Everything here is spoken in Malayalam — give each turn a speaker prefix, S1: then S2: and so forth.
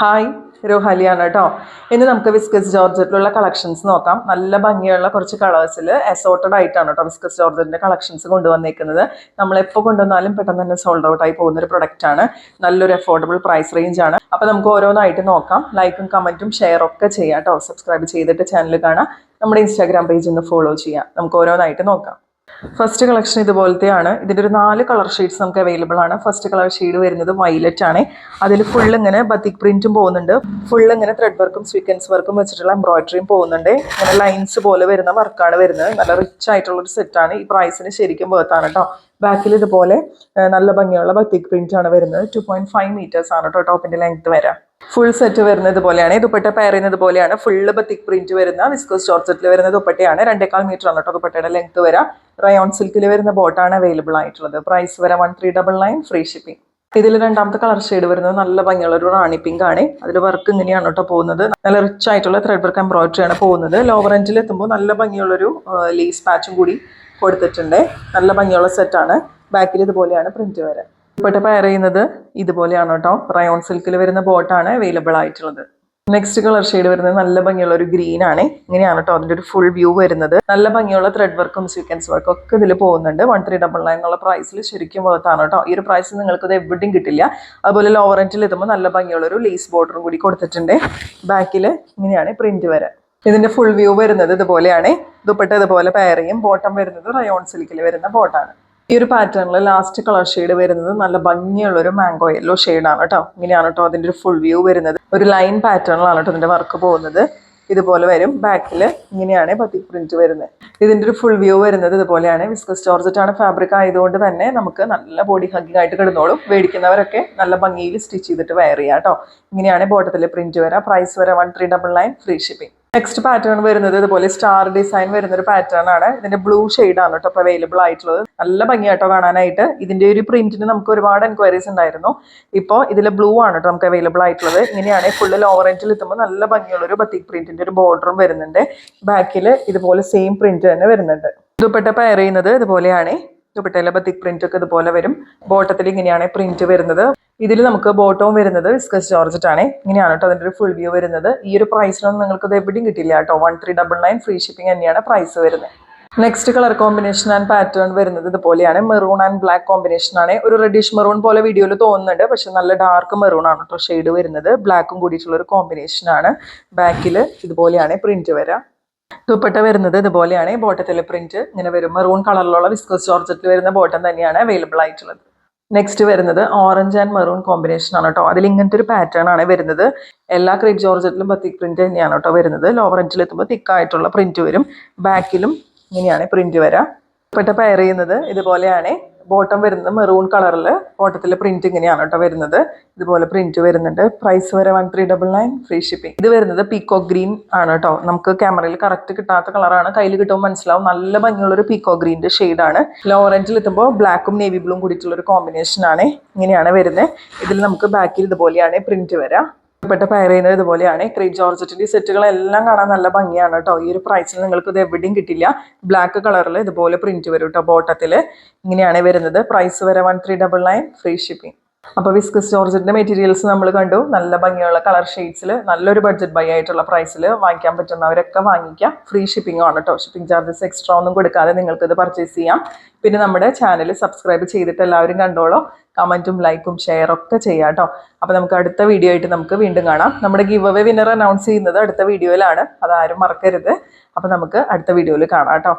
S1: ഹായ് രോഹാലിയാണ് കേട്ടോ ഇനി നമുക്ക് വിസ്കസ് ജോർജറ്റിലുള്ള കളക്ഷൻസ് നോക്കാം. നല്ല ഭംഗിയുള്ള കുറച്ച് കളേഴ്സിൽ അസോർട്ടഡ് ആയിട്ടാണ് കേട്ടോ വിസ്കസ് ജോർജറ്റിന്റെ കളക്ഷൻസ് കൊണ്ടുവന്നേക്കുന്നത്. നമ്മൾ എപ്പോൾ കൊണ്ടുവന്നാലും പെട്ടെന്ന് തന്നെ സോൾഡ് ഔട്ട് ആയി പോകുന്ന ഒരു പ്രൊഡക്റ്റ് ആണ്. നല്ലൊരു അഫോർഡബിൾ പ്രൈസ് റേഞ്ച് ആണ്. അപ്പോൾ നമുക്ക് ഓരോന്നായിട്ട് നോക്കാം. ലൈക്കും കമന്റും ഷെയർ ഒക്കെ ചെയ്യാം കേട്ടോ സബ്സ്ക്രൈബ് ചെയ്തിട്ട് ചാനൽ കാണാം. നമ്മുടെ ഇൻസ്റ്റാഗ്രാം പേജ് ഒന്ന് ഫോളോ ചെയ്യാം. നമുക്ക് ഓരോന്നായിട്ട് നോക്കാം. ഫസ്റ്റ് കളക്ഷൻ ഇതുപോലത്തെയാണ്. ഇതിന്റെ ഒരു നാല് കളർ ഷെയ്ഡ്സ് നമുക്ക് അവൈലബിൾ ആണ്. ഫസ്റ്റ് കളർ ഷെയ്ഡ് വരുന്നത് വൈലറ്റ് ആണ്. അതിൽ ഫുൾ ഇങ്ങനെ ബത്തിക് പ്രിന്റും പോകുന്നുണ്ട്. ഫുൾ ഇങ്ങനെ ത്രെഡ് വർക്കും സ്വീക്കൻസ് വർക്കും വെച്ചിട്ടുള്ള എംബ്രോയിഡറിയും പോകുന്നുണ്ട്. ഇങ്ങനെ ലൈൻസ് പോലെ വരുന്ന വർക്കാണ് വരുന്നത്. നല്ല റിച്ച് ആയിട്ടുള്ള ഒരു സെറ്റാണ് ഈ പ്രൈസിന് ശരിക്കും വേർത്താണ് കേട്ടോ ബാക്കിൽ ഇതുപോലെ നല്ല ഭംഗിയുള്ള ബത്തിക് പ്രിന്റ് ആണ് വരുന്നത്. ടു പോയിന്റ് ഫൈവ് മീറ്റേഴ്സ് ആണ് കേട്ടോ ടോപ്പിന്റെ ലെങ്ത് വരാം. ഫുൾ സെറ്റ് വരുന്നത് പോലെയാണ്. ദുപ്പട്ട പയറുന്നത് പോലെയാണ്. ഫുള്ള് തിക് പ്രിന്റ് വരുന്ന വിസ്കോസ് ജോർജറ്റിൽ വരുന്ന ദുപ്പട്ടയാണ്. രണ്ടേക്കാൾ മീറ്റർ ആണ് കേട്ടോ ദുപ്പട്ടയുടെ ലെങ്ത് വരാം. റയോൺ സിൽക്കിൽ വരുന്ന ബോട്ടാണ് അവൈലബിൾ ആയിട്ടുള്ളത്. പ്രൈസ് വരെ one three double nine free shipping ഇതിൽ രണ്ടാമത്തെ കളർ ഷെയ്ഡ് വരുന്നത് നല്ല ഭംഗിയുള്ള ഒരു റാണി പിങ്ക് ആണ്. അതിൽ വർക്ക് ഇങ്ങനെയാണ് കേട്ടോ പോകുന്നത്. നല്ല റിച്ച് ആയിട്ടുള്ള ത്രെഡ് വർക്ക് എംബ്രോയിഡറി ആണ് പോകുന്നത്. ലോവർ എൻഡിൽ എത്തുമ്പോൾ നല്ല ഭംഗിയുള്ളൊരു ലേസ് പാച്ചും കൂടി കൊടുത്തിട്ടുണ്ട്. നല്ല ഭംഗിയുള്ള സെറ്റാണ് ബാക്കിൽ ഇതുപോലെയാണ് പ്രിന്റ് വരാൻ ഇപ്പോഴത്തെ പെയർ ചെയ്യുന്നത് ഇതുപോലെയാണ് കേട്ടോ. റയോൺ സിൽക്കിൽ വരുന്ന ബോട്ടാണ് അവൈലബിൾ ആയിട്ടുള്ളത്. നെക്സ്റ്റ് കളർ ഷെയ്ഡ് വരുന്നത് നല്ല ഭംഗിയുള്ള ഒരു ഗ്രീൻ ആണ്. ഇങ്ങനെയാണ് കേട്ടോ അതിന്റെ ഒരു ഫുൾ വ്യൂ വരുന്നത്. നല്ല ഭംഗിയുള്ള ത്രെഡ് വർക്കും സീക്വൻസ് വർക്കും ഒക്കെ ഇതിൽ പോകുന്നുണ്ട്. വൺ ത്രീ ഡബിൾ നയൻ എന്നുള്ള പ്രൈസിൽ ശരിക്കും വേർത്താണ് കേട്ടോ. ഈ ഒരു പ്രൈസ് നിങ്ങൾക്ക് ഇത് എവിടെയും കിട്ടില്ല. അതുപോലെ ലോവർ എന്റിൽ എത്തുമ്പോൾ നല്ല ഭംഗിയുള്ള ഒരു ലേസ് ബോർഡറും കൂടി കൊടുത്തിട്ടുണ്ട്. ബാക്കിൽ ഇങ്ങനെയാണ് പ്രിന്റ് വരെ. ഇതിന്റെ ഫുൾ വ്യൂ വരുന്നത് ഇതുപോലെയാണ്. ദുപ്പട്ട ഇതുപോലെ പെയർ ചെയ്യും. ബോട്ടം വരുന്നത് റയോൺ സിൽക്കിൽ വരുന്ന ബോട്ടാണ് ഈ ഒരു പാറ്റേണിൽ ലാസ്റ്റ് കളർ ഷെയ്ഡ് വരുന്നത് നല്ല ഭംഗിയുള്ള ഒരു മാംഗോ യെല്ലോ ആണ് കേട്ടോ ഇങ്ങനെയാണ് കേട്ടോ അതിന്റെ ഒരു ഫുൾ വ്യൂ വരുന്നത്. ഒരു ലൈൻ പാറ്റേണിലാണ് കേട്ടോ ഇതിന്റെ വർക്ക് പോകുന്നത്. ഇതുപോലെ വരും. ബാക്കിൽ ഇങ്ങനെയാണ് പത്തി പ്രിന്റ് വരുന്നത്. ഇതിന്റെ ഒരു ഫുൾ വ്യൂ വരുന്നത് ഇതുപോലെയാണ്. വിസ്കസ് ജോർജറ്റ് ആണ് ഫാബ്രിക് ആയതുകൊണ്ട് തന്നെ നമുക്ക് നല്ല ബോഡി ഹഗ്ഗിംഗ് ആയിട്ട് കിടന്നോളും. മേടിക്കുന്നവരൊക്കെ നല്ല ഭംഗിയിൽ സ്റ്റിച്ച് ചെയ്തിട്ട് വയർ ചെയ്യാം കേട്ടോ ഇങ്ങനെയാണ് ബോട്ടത്തിൽ പ്രിന്റ് വരാം. പ്രൈസ് വരാം one three double nine free shipping next pattern വരുന്നത് ഇതുപോലെ സ്റ്റാർ ഡിസൈൻ വരുന്ന ഒരു പാറ്റേൺ ആണ്. ഇതിന്റെ ബ്ലൂ ഷെയ്ഡ് ആണ് കേട്ടോ അവൈലബിൾ ആയിട്ടുള്ളത്. നല്ല ഭംഗിയാട്ടോ കാണാനായിട്ട്. ഇതിന്റെ ഒരു പ്രിന്റിന് നമുക്ക് ഒരുപാട് എൻക്വയറീസ് ഉണ്ടായിരുന്നു. ഇപ്പോൾ ഇതിൽ ബ്ലൂ ആണ് കേട്ടോ നമുക്ക് അവൈലബിൾ ആയിട്ടുള്ളത്. ഇങ്ങനെയാണ് ഫുള്ള് ലോ എൻഡിൽ എത്തുമ്പോൾ നല്ല ഭംഗിയുള്ള ഒരു ബത്തിക് പ്രിന്റിന്റെ ഒരു ബോർഡറും വരുന്നുണ്ട്. ബാക്കിൽ ഇതുപോലെ സെയിം പ്രിന്റ് തന്നെ വരുന്നുണ്ട്. ദുപ്പട്ട പയർ ചെയ്യുന്നത് ഇതുപോലെയാണ്. ദുപ്പട്ടയിലെ ബത്തിക് പ്രിന്റ് ഒക്കെ ഇതുപോലെ വരും. ബോട്ടത്തിൽ ഇങ്ങനെയാണ് പ്രിന്റ് വരുന്നത്. ഇതിൽ നമുക്ക് ബോട്ടവും വരുന്നത് വിസ്കസ് ജോർജറ്റ് ആണ്. ഇങ്ങനെയാണ് കേട്ടോ അതിന്റെ ഒരു ഫുൾ വ്യൂ വരുന്നത്. ഈ ഒരു പ്രൈസിനൊന്നും നിങ്ങൾക്ക് ഇത് എവിടെയും കിട്ടില്ല കേട്ടോ. One three double nine free shipping തന്നെയാണ് പ്രൈസ് വരുന്നത്. Next colour combination and pattern വരുന്നത് ഇതുപോലെയാണ്. മെറൂൺ ആൻഡ് ബ്ലാക്ക് കോമ്പിനേഷൻ ആണ്. ഒരു റെഡിഷ് മെറൂൺ പോലെ വീഡിയോയിൽ തോന്നുന്നുണ്ട്. പക്ഷെ നല്ല ഡാർക്ക് മെറൂൺ ആണ് കേട്ടോ ഷെയ്ഡ് വരുന്നത്. ബ്ലാക്കും കൂടിയിട്ടുള്ള ഒരു കോമ്പിനേഷൻ ആണ്. ബാക്കിൽ ഇതുപോലെയാണ് പ്രിന്റ് വരാം. ദുപ്പട്ട വരുന്നത് ഇതുപോലെയാണ്. ബോട്ടത്തിലെ പ്രിന്റ് ഇങ്ങനെ വരും മെറൂൺ കളറിലുള്ള വിസ്കസ് ജോർജറ്റിൽ വരുന്ന ബോട്ടം തന്നെയാണ് അവൈലബിൾ ആയിട്ടുള്ളത്. നെക്സ്റ്റ് വരുന്നത് ഓറഞ്ച് ആൻഡ് മെറൂൺ കോമ്പിനേഷൻ ആണ് കേട്ടോ. അതിൽ ഇങ്ങനത്തെ ഒരു പാറ്റേൺ ആണ് വരുന്നത്. എല്ലാ ക്രീപ്പ് ജോർജറ്റിലും ബത്തിക് പ്രിന്റ് തന്നെയാണ് കേട്ടോ വരുന്നത്. ലോവർ എൻഡിൽ എത്തുമ്പോൾ തിക്കായിട്ടുള്ള പ്രിന്റ് വരും. ബാക്കിലും ഇങ്ങനെയാണ് പ്രിന്റ് വരാം. ദുപ്പട്ട പയർ ചെയ്യുന്നത് ഇതുപോലെയാണ്. ബോട്ടം വരുന്നത് മെറൂൺ കളറിൽ ബോട്ടത്തിലെ പ്രിന്റ് ഇങ്ങനെയാണ് കേട്ടോ വരുന്നത്. ഇതുപോലെ പ്രിന്റ് വരുന്നുണ്ട്. പ്രൈസ് വരെ one three double nine free shipping ഇത് വരുന്നത് പീക്കോ ഗ്രീൻ ആണ് കേട്ടോ. നമുക്ക് ക്യാമറയിൽ കറക്റ്റ് കിട്ടാത്ത കളറാണ് കയ്യിൽ കിട്ടുമ്പോൾ മനസ്സിലാവും. നല്ല ഭംഗിയുള്ള ഒരു പീക്കോ ഗ്രീന്റെ ആണ്. ലോറഞ്ചിൽ എത്തുമ്പോൾ ബ്ലാക്കും നേവി ബ്ലൂവും കൂടിയിട്ടുള്ള ഒരു കോമ്പിനേഷൻ ആണ്. ഇങ്ങനെയാണ് വരുന്നത്. ഇതിൽ നമുക്ക് ബാക്കിൽ ഇതുപോലെയാണ് പ്രിന്റ് വരാം. പെട്ട പയർ ചെയ്യുന്നത് ഇതുപോലെയാണ്. ക്രീപ്പ് ജോർജറ്റിന്റെ സെറ്റുകളെല്ലാം കാണാൻ നല്ല ഭംഗിയാണ് കേട്ടോ ഈ ഒരു പ്രൈസിൽ നിങ്ങൾക്ക് ഇത് എവിടെയും കിട്ടില്ല. ബ്ലാക്ക് കളറിൽ ഇതുപോലെ പ്രിന്റ് വരും കേട്ടോ ബോട്ടത്തിൽ ഇങ്ങനെയാണ് വരുന്നത്. പ്രൈസ് വരെ one three double nine free shipping അപ്പോൾ വിസ്കസ് ജോർജറ്റിന്റെ മെറ്റീരിയൽസ് നമ്മൾ കണ്ടു. നല്ല ഭംഗിയുള്ള കളർ ഷെയ്ഡ്സിൽ നല്ലൊരു ബഡ്ജറ്റ് ബൈ ആയിട്ടുള്ള പ്രൈസിൽ വാങ്ങിക്കാൻ പറ്റുന്നവരൊക്കെ വാങ്ങിക്കാം. ഫ്രീ ഷിപ്പിംഗ് ആണ് കേട്ടോ ഷിപ്പിംഗ് ചാർജസ് എക്സ്ട്രാ ഒന്നും കൊടുക്കാതെ നിങ്ങൾക്കിത് പർച്ചേസ് ചെയ്യാം. പിന്നെ നമ്മുടെ ചാനൽ സബ്സ്ക്രൈബ് ചെയ്തിട്ട് എല്ലാവരും കണ്ടോളൂ. കമന്റും ലൈക്കും ഷെയർ ഒക്കെ ചെയ്യാം കേട്ടോ അപ്പോൾ നമുക്ക് അടുത്ത വീഡിയോ ആയിട്ട് നമുക്ക് വീണ്ടും കാണാം. നമ്മുടെ ഗിവ് അവേ വിന്നർ അനൗൺസ് ചെയ്യുന്നത് അടുത്ത വീഡിയോയിലാണ് അതാരും മറക്കരുത്. അപ്പോൾ നമുക്ക് അടുത്ത വീഡിയോയിൽ കാണാം കേട്ടോ